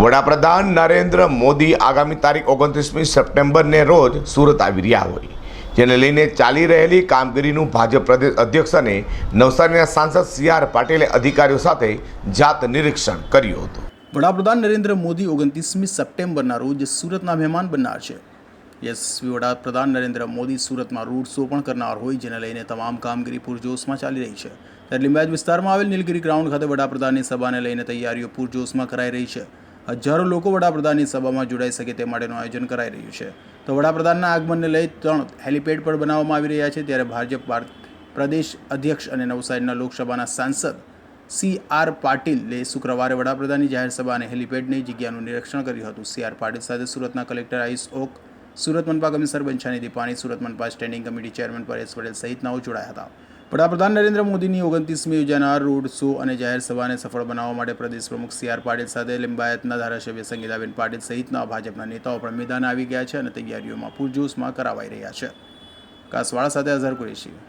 વડાપ્રધાન નરેન્દ્ર મોદી આગામી તારીખ ઓગણત્રીસમી સપ્ટેમ્બરને રોજ સુરત આવી રહ્યા હોય. જેને લઈને ચાલી રહેલી કામગીરીનું ભાજપ પ્રદેશ અધ્યક્ષ અને નવસારીના સાંસદ સી આર પાટીલે અધિકારીઓ સાથે જાત નિરીક્ષણ કર્યું હતું. વડાપ્રધાન નરેન્દ્ર મોદી ઓગણત્રીસમી સપ્ટેમ્બરના રોજ સુરતના મહેમાન બનનાર છે. યશસ્વી વડાપ્રધાન નરેન્દ્ર મોદી સુરતમાં રોડ શો પણ કરનાર હોય, જેને લઈને તમામ કામગીરી પૂરજોશમાં ચાલી રહી છે. ત્યારે લિંબાયત વિસ્તારમાં આવેલ નીલગિરી ગ્રાઉન્ડ ખાતે વડાપ્રધાનની સભાને લઈને તૈયારીઓ પૂરજોશમાં કરાઈ રહી છે. હજારો લોકો વડાપ્રધાનની સભામાં જોડાઈ શકે તે માટેનું આયોજન કરાઈ રહ્યું છે. તો વડાપ્રધાનના આગમનને લઈ ત્રણ હેલિપેડ પણ બનાવવામાં આવી રહ્યા છે. ત્યારે ભાજપ પ્રદેશ અધ્યક્ષ અને નવસારીના લોકસભાના સાંસદ સી આર પાટીલે શુક્રવારે વડાપ્રધાનની જાહેર સભા અને હેલિપેડની જગ્યાનું નિરીક્ષણ કર્યું હતું. સી આર પાટીલ સાથે સુરતના કલેક્ટર આઈસ ઓક, સુરત મનપા કમિશનર બંછાની દીપાણી Surat મનપા standing committee chairman Paresh Patel સહિતનાઓ જોડાયા હતા. વડાપ્રધાન નરેન્દ્ર મોદીની ઓગણત્રીસમી યોજાનાર રોડ શો અને જાહેર સભાને સફળ બનાવવા માટે પ્રદેશ પ્રમુખ સી આર પાટીલ સાથે લિંબાયતના ધારાસભ્ય સંગીતાબેન પાટીલ સહિતના ભાજપના નેતાઓ પણ મેદાન આવી ગયા છે અને તૈયારીઓમાં પૂરજોશમાં કરાવાઈ રહ્યા છે. કાસવાળા સાથે અઝહર કુરેશી.